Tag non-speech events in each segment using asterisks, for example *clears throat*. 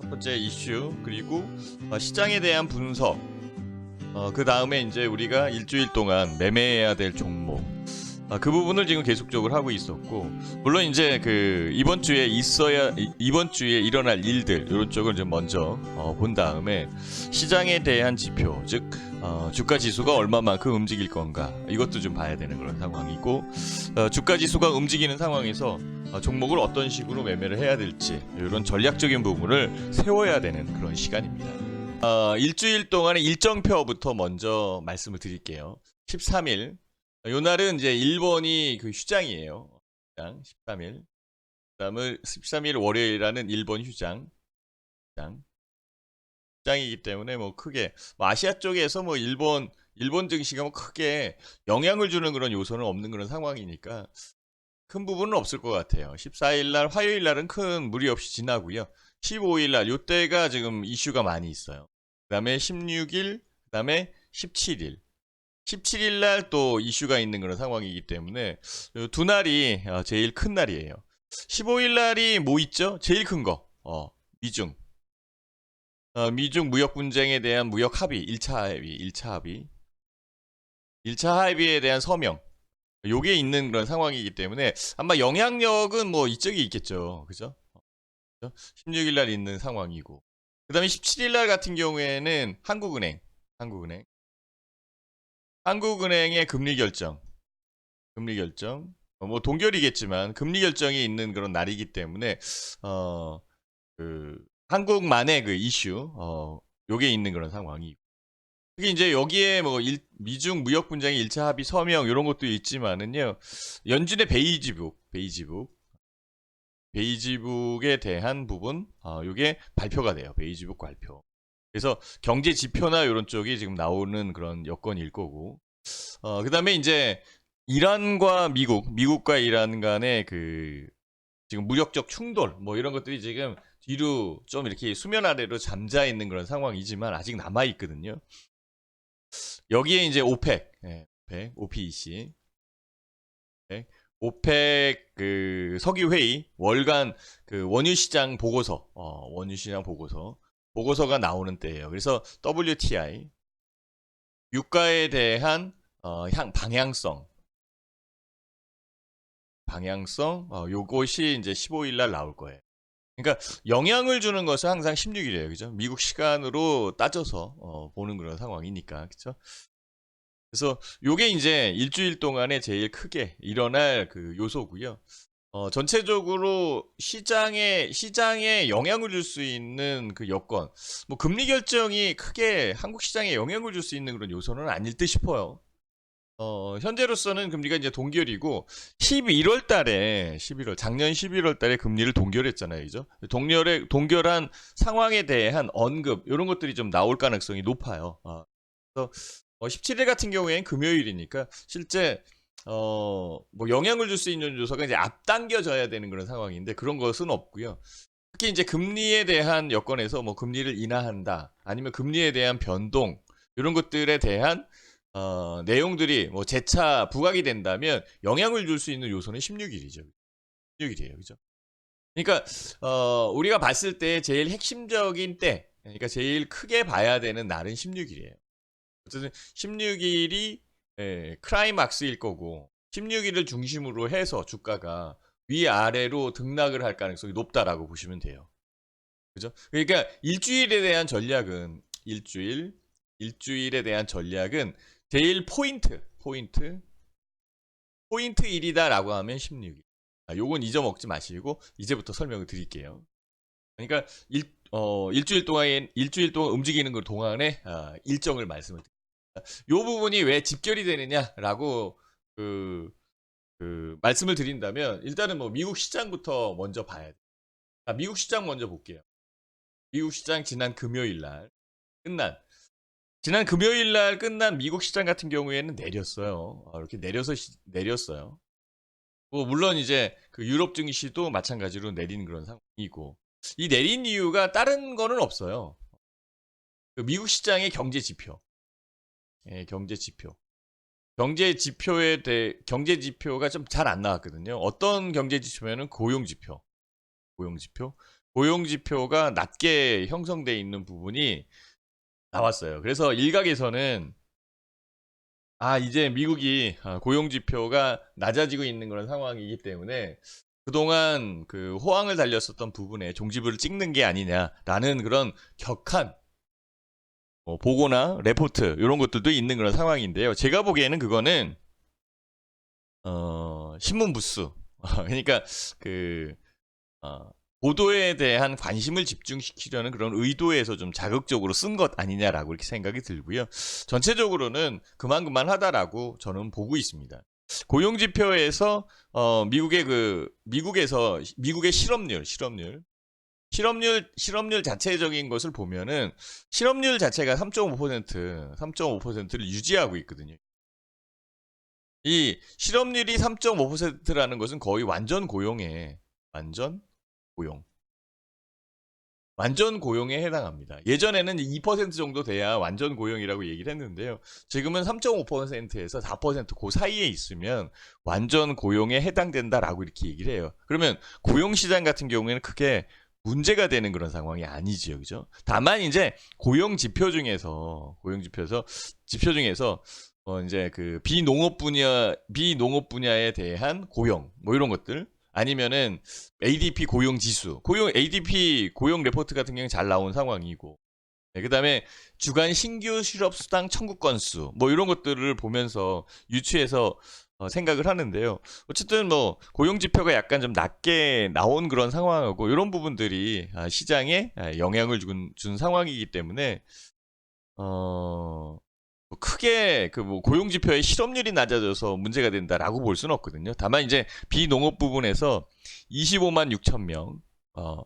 첫 번째 이슈 그리고 어, 시장에 대한 분석. 어, 그 다음에 이제 우리가 일주일 동안 매매해야 될 종목. 아, 그 부분을 지금 계속적으로 하고 있었고 물론 이제 그 이번 주에 있어야 이- 이번 주에 일어날 일들 이런 쪽을 좀 먼저 어, 본 다음에 시장에 대한 지표 즉 어, 주가 지수가 얼마만큼 움직일 건가 이것도 좀 봐야 되는 그런 상황이고 어, 주가 지수가 움직이는 상황에서 어, 종목을 어떤 식으로 매매를 해야 될지 이런 전략적인 부분을 세워야 되는 그런 시간입니다. 어, 일주일 동안의 일정표부터 먼저 말씀을 드릴게요. 13일 요 날은 이제 일본이 그 휴장이에요. 휴장 13일. 그다음을 13일 월요일이라는 일본 휴장. 휴장. 휴장이기 때문에 뭐 크게 뭐 아시아 쪽에서 뭐 일본 일본 증시가 뭐 크게 영향을 주는 그런 요소는 없는 그런 상황이니까 큰 부분은 없을 것 같아요. 14일 날 화요일 날은 큰 무리 없이 지나고요. 15일 날 요때가 지금 이슈가 많이 있어요. 그다음에 16일, 그다음에 17일. 17일 날 또 이슈가 있는 그런 상황이기 때문에 요두 날이 어, 제일 큰 날이에요. 15일 날이 뭐 있죠? 제일 큰 거. 어, 미중. 어, 미중 무역 분쟁에 대한 무역 합의, 1차 합의, 1차 합의. 1차 합의에 대한 서명. 요게 있는 그런 상황이기 때문에 아마 영향력은 뭐 이쪽이 있겠죠. 그죠? 16일 날 있는 상황이고. 그다음에 17일 날 같은 경우에는 한국은행, 한국은행. 한국은행의 금리 결정, 금리 결정, 어, 뭐 동결이겠지만 금리 결정이 있는 그런 날이기 때문에 어 그 한국만의 그 이슈, 어 요게 있는 그런 상황이. 특히 이제 여기에 뭐 일- 미중 무역 분쟁의 1차 합의 서명 이런 것도 있지만은요 연준의 베이지북, 베이지북, 베이지북에 대한 부분, 어 요게 발표가 돼요. 베이지북 발표. 그래서 경제 지표나 이런 쪽이 지금 나오는 그런 여건일 거고. 어, 그 다음에 이제 이란과 미국, 미국과 이란 간의 그 지금 무력적 충돌, 뭐 이런 것들이 지금 뒤로 좀 이렇게 수면 아래로 잠자 있는 그런 상황이지만 아직 남아 있거든요. 여기에 이제 오펙, 예, 오펙, OPEC, 오펙, 오펙 그 석유 회의 월간 그 원유 시장 보고서, 어, 원유 시장 보고서 보고서가 나오는 때예요. 그래서 WTI 유가에 대한 어, 향 방향성 방향성 어, 요것이 이제 15일 날 나올 거예요. 그러니까 영향을 주는 것은 항상 16일이에요. 그죠? 미국 시간으로 따져서 어, 보는 그런 상황이니까. 그죠? 그래서 요게 이제 일주일 동안에 제일 크게 일어날 그 요소고요. 어, 전체적으로 시장에 시장에 영향을 줄 수 있는 그 여건, 뭐 금리 결정이 크게 한국 시장에 영향을 줄 수 있는 그런 요소는 아닐 듯 싶어요. 어, 현재로서는 금리가 이제 동결이고 11월 달에 11월 작년 11월 달에 금리를 동결했잖아요. 그죠? 동결에 동결한 상황에 대한 언급 이런 것들이 좀 나올 가능성이 높아요. 어, 그래서 어, 17일 같은 경우에는 금요일이니까 실제 어, 뭐 영향을 줄 수 있는 요소가 이제 앞당겨져야 되는 그런 상황인데 그런 것은 없고요. 특히 이제 금리에 대한 여건에서 뭐 금리를 인하한다 아니면 금리에 대한 변동 이런 것들에 대한 어, 내용들이 뭐 재차 부각이 된다면 영향을 줄 수 있는 요소는 16일이죠. 16일이에요. 그죠? 그러니까 어, 우리가 봤을 때 제일 핵심적인 때 그러니까 제일 크게 봐야 되는 날은 16일이에요. 어쨌든 16일이 예, 크라이막스일 거고 16일을 중심으로 해서 주가가 위아래로 등락을 할 가능성이 높다라고 보시면 돼요. 그죠? 그러니까 일주일에 대한 전략은 일주일 일주일에 대한 전략은 제일 포인트 포인트 포인트 1이다 라고 하면 16일. 아, 요건 잊어먹지 마시고 이제부터 설명을 드릴게요. 그러니까 일, 어, 일주일 동안 일주일 동안 움직이는 그 동안에 아, 일정을 말씀을 드립니다. 요 부분이 왜 집결이 되느냐라고 그, 그 말씀을 드린다면 일단은 뭐 미국 시장부터 먼저 봐야 돼요. 아, 미국 시장 먼저 볼게요. 미국 시장 지난 금요일 날 끝난 지난 금요일 날 끝난 미국 시장 같은 경우에는 내렸어요. 아, 이렇게 내려서 시- 내렸어요. 뭐 물론 이제 그 유럽 증시도 마찬가지로 내린 그런 상황이고 이 내린 이유가 다른 거는 없어요. 그 미국 시장의 경제 지표, 예, 경제 지표, 경제 지표에 대해 경제 지표가 좀 잘 안 나왔거든요. 어떤 경제 지표면은 고용 지표, 고용 지표, 고용 지표가 낮게 형성돼 있는 부분이 나왔어요. 그래서 일각에서는 아 이제 미국이 아, 고용 지표가 낮아지고 있는 그런 상황이기 때문에 그동안 그 호황을 달렸었던 부분에 종지부를 찍는 게 아니냐라는 그런 격한 뭐 보고나 레포트 이런 것들도 있는 그런 상황인데요. 제가 보기에는 그거는 어, 신문 부수 *laughs* 그러니까 그 어, 보도에 대한 관심을 집중시키려는 그런 의도에서 좀 자극적으로 쓴 것 아니냐라고 이렇게 생각이 들고요. 전체적으로는 그만 그만 하다라고 저는 보고 있습니다. 고용 지표에서 어, 미국의 그 미국에서 미국의 실업률 실업률 실업률 실업률 자체적인 것을 보면은 실업률 자체가 3.5% 3.5%를 유지하고 있거든요. 이 실업률이 3.5%라는 것은 거의 완전 고용에 완전 고용 완전 고용에 해당합니다. 예전에는 2% 정도 돼야 완전 고용이라고 얘기를 했는데요. 지금은 3.5%에서 4%그 사이에 있으면 완전 고용에 해당된다라고 이렇게 얘기를 해요. 그러면 고용 시장 같은 경우에는 크게 문제가 되는 그런 상황이 아니지요. 그죠? 다만 이제 고용 지표 중에서 고용 지표에서 지표 중에서 어 이제 그 비농업 분야 비농업 분야에 대한 고용 뭐 이런 것들 아니면은 ADP 고용 지수, 고용 ADP 고용 레포트 같은 경우는 잘 나온 상황이고, 네, 그다음에 주간 신규 실업 수당 청구 건수 뭐 이런 것들을 보면서 유추해서 어, 생각을 하는데요. 어쨌든 뭐 고용 지표가 약간 좀 낮게 나온 그런 상황하고 이런 부분들이 아, 시장에 아, 영향을 준, 준 상황이기 때문에 어. 뭐 크게 그 뭐 고용 지표의 실업률이 낮아져서 문제가 된다라고 볼 수는 없거든요. 다만 이제 비농업 부분에서 25만 6천 명, 어,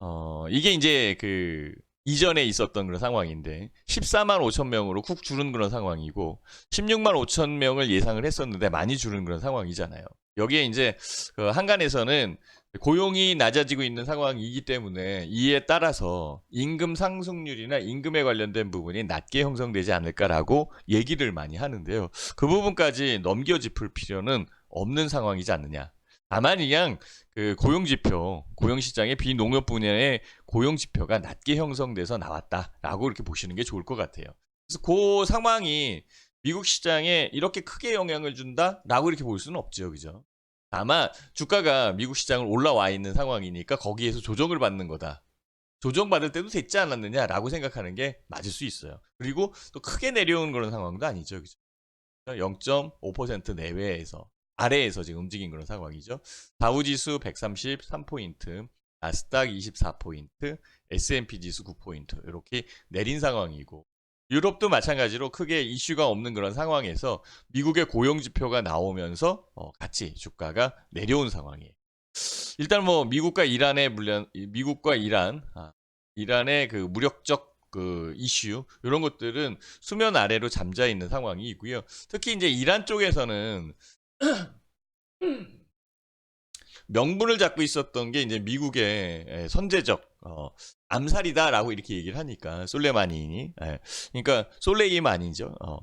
어, 이게 이제 그 이전에 있었던 그런 상황인데 14만 5천 명으로 쿡 줄은 그런 상황이고 16만 5천 명을 예상을 했었는데 많이 줄은 그런 상황이잖아요. 여기에 이제 그 한간에서는 고용이 낮아지고 있는 상황이기 때문에 이에 따라서 임금 상승률이나 임금에 관련된 부분이 낮게 형성되지 않을까라고 얘기를 많이 하는데요. 그 부분까지 넘겨 짚을 필요는 없는 상황이지 않느냐. 다만 그냥 그 고용 지표, 고용 시장의 비농업 분야의 고용 지표가 낮게 형성돼서 나왔다라고 이렇게 보시는 게 좋을 것 같아요. 그래서 그 상황이 미국 시장에 이렇게 크게 영향을 준다라고 이렇게 볼 수는 없죠, 그죠? 다만 주가가 미국 시장을 올라와 있는 상황이니까 거기에서 조정을 받는 거다. 조정받을 때도 됐지 않았느냐라고 생각하는 게 맞을 수 있어요. 그리고 또 크게 내려온 그런 상황도 아니죠. 그죠? 0.5% 내외에서 아래에서 지금 움직인 그런 상황이죠. 다우지수 133포인트, 나스닥 24포인트, S&P 지수 9포인트 이렇게 내린 상황이고 유럽도 마찬가지로 크게 이슈가 없는 그런 상황에서 미국의 고용 지표가 나오면서 어, 같이 주가가 내려온 상황이에요. 일단 뭐 미국과 이란의 물론 미국과 이란 아, 이란의 그 무력적 그 이슈 이런 것들은 수면 아래로 잠자 있는 상황이고요. 특히 이제 이란 쪽에서는 명분을 잡고 있었던 게 이제 미국의 선제적 어, 암살이다라고 이렇게 얘기를 하니까 솔레마니니 예. 그러니까 솔레이만이죠. 어,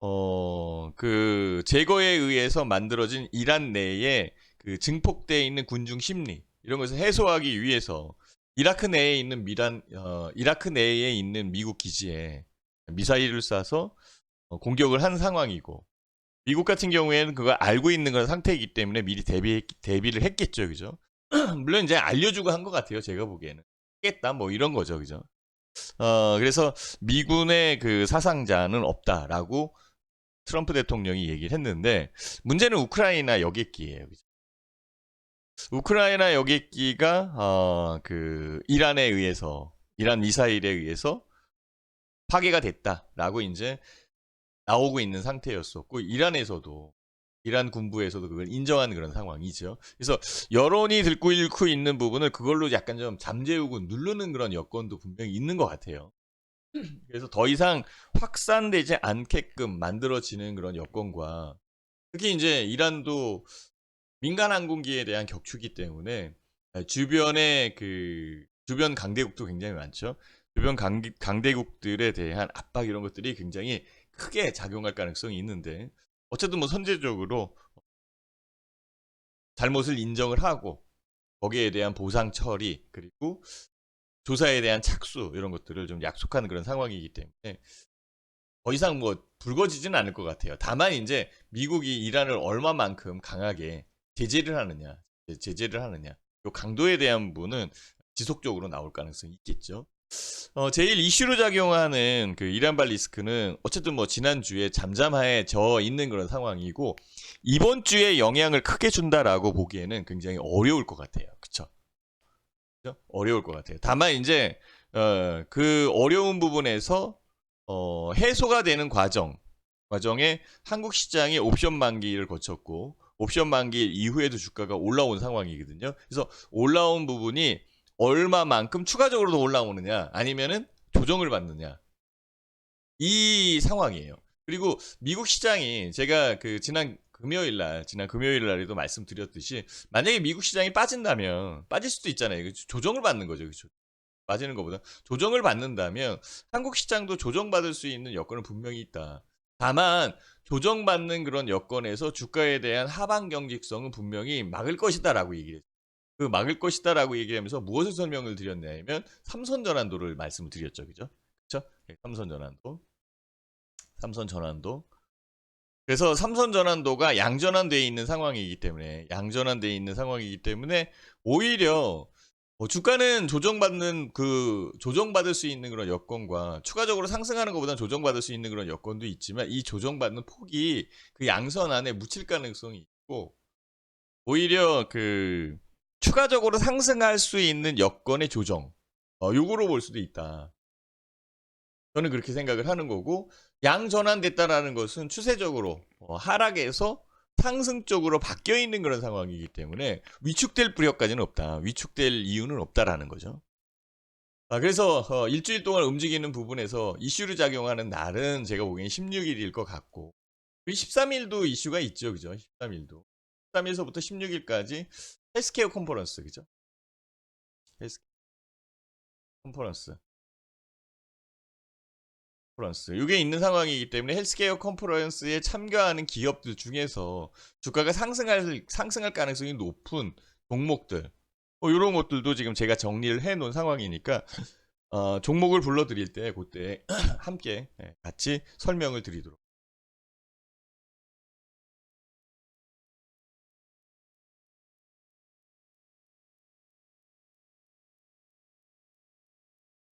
어, 그 제거에 의해서 만들어진 이란 내에 그 증폭되어 있는 군중 심리 이런 것을 해소하기 위해서 이라크 내에 있는 미란 어, 이라크 내에 있는 미국 기지에 미사일을 쏴서 어, 공격을 한 상황이고 미국 같은 경우에는 그걸 알고 있는 그런 상태이기 때문에 미리 대비 대비를 했겠죠, 그죠? *clears throat* 물론 이제 알려주고 한 것 같아요, 제가 보기에는. 했겠다, 뭐 이런 거죠, 그죠? 어, 그래서 미군의 그 사상자는 없다라고 트럼프 대통령이 얘기를 했는데 문제는 우크라이나 여객기예요, 그죠? 우크라이나 여객기가 어, 그 이란에 의해서 이란 미사일에 의해서 파괴가 됐다라고 이제 나오고 있는 상태였었고 이란에서도 이란 군부에서도 그걸 인정하는 그런 상황이죠. 그래서 여론이 들고 잃고 있는 부분을 그걸로 약간 좀 잠재우고 누르는 그런 여건도 분명히 있는 것 같아요. 그래서 더 이상 확산되지 않게끔 만들어지는 그런 여건과 특히 이제 이란도 민간 항공기에 대한 격추기 때문에 주변에 그 주변 강대국도 굉장히 많죠. 주변 강, 강대국들에 대한 압박 이런 것들이 굉장히 크게 작용할 가능성이 있는데 어쨌든 뭐 선제적으로 잘못을 인정을 하고 거기에 대한 보상 처리 그리고 조사에 대한 착수 이런 것들을 좀 약속하는 그런 상황이기 때문에 더 이상 뭐 불거지지는 않을 것 같아요. 다만 이제 미국이 이란을 얼마만큼 강하게 제재를 하느냐, 제재를 하느냐, 요 강도에 대한 부분은 지속적으로 나올 가능성이 있겠죠. 어, 제일 이슈로 작용하는 그 이란발 리스크는 어쨌든 뭐 지난주에 잠잠해져 있는 그런 상황이고 이번 주에 영향을 크게 준다라고 보기에는 굉장히 어려울 것 같아요. 그쵸? 그죠? 어려울 것 같아요. 다만 이제 어, 그 어려운 부분에서 어, 해소가 되는 과정 과정에 한국 시장이 옵션 만기를 거쳤고 옵션 만기 이후에도 주가가 올라온 상황이거든요. 그래서 올라온 부분이 얼마만큼 추가적으로 더 올라오느냐 아니면은 조정을 받느냐 이 상황이에요. 그리고 미국 시장이 제가 그 지난 금요일 날 지난 금요일 날에도 말씀드렸듯이 만약에 미국 시장이 빠진다면 빠질 수도 있잖아요. 조정을 받는 거죠. 그죠? 빠지는 것보다 조정을 받는다면 한국 시장도 조정받을 수 있는 여건은 분명히 있다. 다만 조정받는 그런 여건에서 주가에 대한 하방 경직성은 분명히 막을 것이다라고 얘기를 했어요. 그 막을 것이다라고 얘기하면서 무엇을 설명을 드렸냐면 삼선 전환도를 말씀을 드렸죠. 그죠? 그렇죠? 삼선 전환도. 삼선 전환도. 그래서 삼선 전환도가 양전환되어 있는 상황이기 때문에 양전환되어 있는 상황이기 때문에 오히려 뭐 주가는 조정받는 그 조정받을 수 있는 그런 여건과 추가적으로 상승하는 것보다 조정받을 수 있는 그런 여건도 있지만 이 조정받는 폭이 그 양선 안에 묻힐 가능성이 있고 오히려 그 추가적으로 상승할 수 있는 여건의 조정 어, 요거로 볼 수도 있다. 저는 그렇게 생각을 하는 거고 양 전환됐다라는 것은 추세적으로 어, 하락에서 상승 쪽으로 바뀌어 있는 그런 상황이기 때문에 위축될 뿌려까지는 없다. 위축될 이유는 없다라는 거죠. 아, 그래서 어, 일주일 동안 움직이는 부분에서 이슈를 작용하는 날은 제가 보기엔 16일일 것 같고 13일도 이슈가 있죠. 그죠? 13일도. 13일서부터 16일까지 헬스케어 컨퍼런스 그죠? 헬스 컨퍼런스 컨퍼런스 이게 있는 상황이기 때문에 헬스케어 컨퍼런스에 참가하는 기업들 중에서 주가가 상승할 상승할 가능성이 높은 종목들 뭐 이런 것들도 지금 제가 정리를 해 놓은 상황이니까 어, 종목을 불러드릴 때 그때 *clears throat* 함께 예, 같이 설명을 드리도록